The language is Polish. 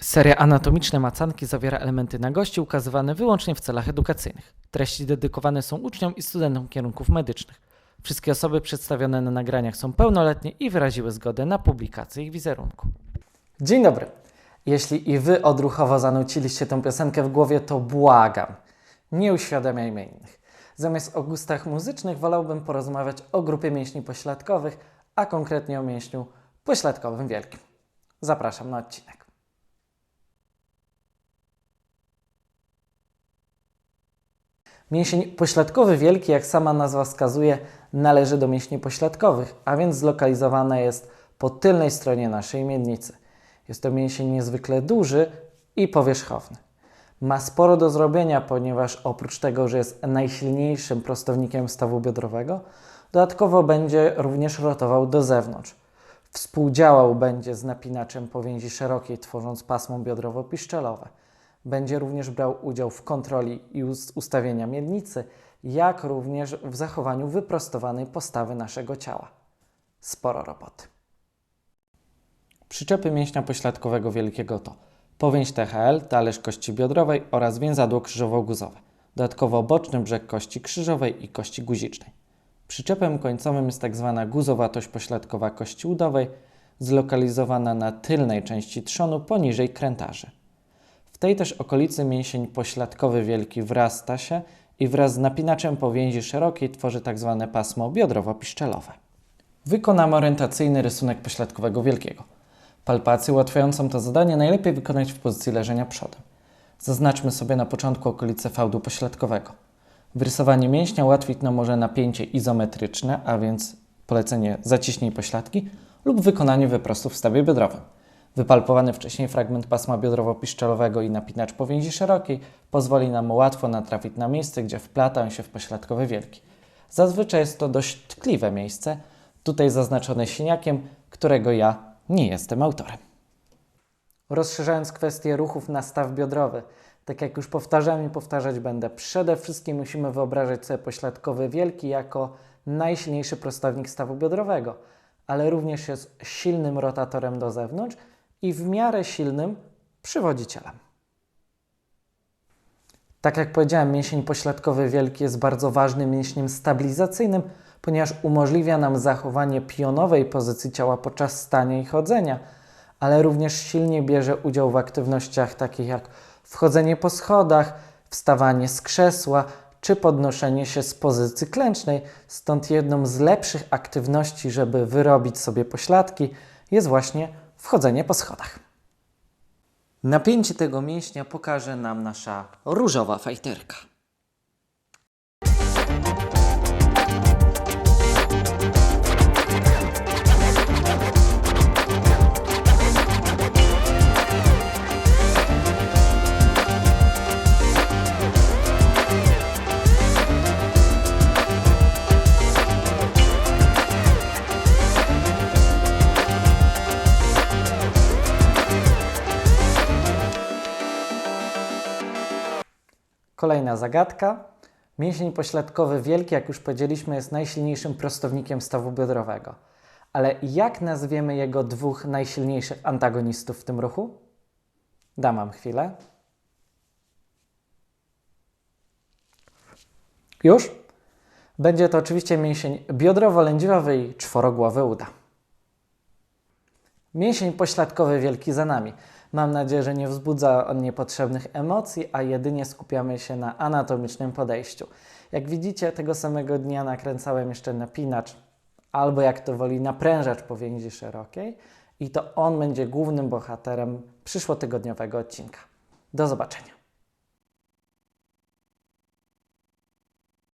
Seria Anatomiczne Macanki zawiera elementy nagości ukazywane wyłącznie w celach edukacyjnych. Treści dedykowane są uczniom i studentom kierunków medycznych. Wszystkie osoby przedstawione na nagraniach są pełnoletnie i wyraziły zgodę na publikację ich wizerunku. Dzień dobry. Jeśli i wy odruchowo zanuciliście tę piosenkę w głowie, to błagam, nie uświadamiajmy innych. Zamiast o gustach muzycznych wolałbym porozmawiać o grupie mięśni pośladkowych, a konkretnie o mięśniu pośladkowym wielkim. Zapraszam na odcinek. Mięsień pośladkowy wielki, jak sama nazwa wskazuje, należy do mięśni pośladkowych, a więc zlokalizowana jest po tylnej stronie naszej miednicy. Jest to mięsień niezwykle duży i powierzchowny. Ma sporo do zrobienia, ponieważ oprócz tego, że jest najsilniejszym prostownikiem stawu biodrowego, dodatkowo będzie również rotował do zewnątrz. Współdziałał będzie z napinaczem powięzi szerokiej, tworząc pasmo biodrowo-piszczelowe. Będzie również brał udział w kontroli i us- ustawienia miednicy, jak również w zachowaniu wyprostowanej postawy naszego ciała. Sporo roboty. Przyczepy mięśnia pośladkowego wielkiego to powięź THL, talerz kości biodrowej oraz więzadło krzyżowo-guzowe. Dodatkowo boczny brzeg kości krzyżowej i kości guzicznej. Przyczepem końcowym jest tak zwana guzowatość pośladkowa kości udowej, zlokalizowana na tylnej części trzonu poniżej krętarzy. W tej też okolicy mięsień pośladkowy wielki wrasta się i wraz z napinaczem powięzi szerokiej tworzy tak zwane pasmo biodrowo-piszczelowe. Wykonamy orientacyjny rysunek pośladkowego wielkiego. Palpację ułatwiającą to zadanie najlepiej wykonać w pozycji leżenia przodem. Zaznaczmy sobie na początku okolice fałdu pośladkowego. Wyrysowanie mięśnia ułatwić nam może napięcie izometryczne, a więc polecenie zaciśnij pośladki lub wykonanie wyprostu w stawie biodrowym. Wypalpowany wcześniej fragment pasma biodrowo-piszczelowego i napinacz powięzi szerokiej pozwoli nam łatwo natrafić na miejsce, gdzie wplatają się w pośladkowy wielki. Zazwyczaj jest to dość tkliwe miejsce, tutaj zaznaczone siniakiem, którego ja nie jestem autorem. Rozszerzając kwestię ruchów na staw biodrowy, tak jak już powtarzam i powtarzać będę, przede wszystkim musimy wyobrażać sobie pośladkowy wielki jako najsilniejszy prostownik stawu biodrowego, ale również jest silnym rotatorem do zewnątrz i w miarę silnym przywodzicielem. Tak jak powiedziałem, mięsień pośladkowy wielki jest bardzo ważnym mięśniem stabilizacyjnym, ponieważ umożliwia nam zachowanie pionowej pozycji ciała podczas stania i chodzenia, ale również silnie bierze udział w aktywnościach takich jak wchodzenie po schodach, wstawanie z krzesła czy podnoszenie się z pozycji klęcznej. Stąd jedną z lepszych aktywności, żeby wyrobić sobie pośladki, jest właśnie wchodzenie po schodach. Napięcie tego mięśnia pokaże nam nasza różowa fajterka. Kolejna zagadka. Mięsień pośladkowy wielki, jak już powiedzieliśmy, jest najsilniejszym prostownikiem stawu biodrowego. Ale jak nazwiemy jego dwóch najsilniejszych antagonistów w tym ruchu? Dam wam chwilę. Już? Będzie to oczywiście mięsień biodrowo-lędźwiowy i czworogłowy uda. Mięsień pośladkowy wielki za nami. Mam nadzieję, że nie wzbudza on niepotrzebnych emocji, a jedynie skupiamy się na anatomicznym podejściu. Jak widzicie, tego samego dnia nakręcałem jeszcze napinacz, albo jak to woli, naprężacz powięzi szerokiej i to on będzie głównym bohaterem przyszłotygodniowego odcinka. Do zobaczenia.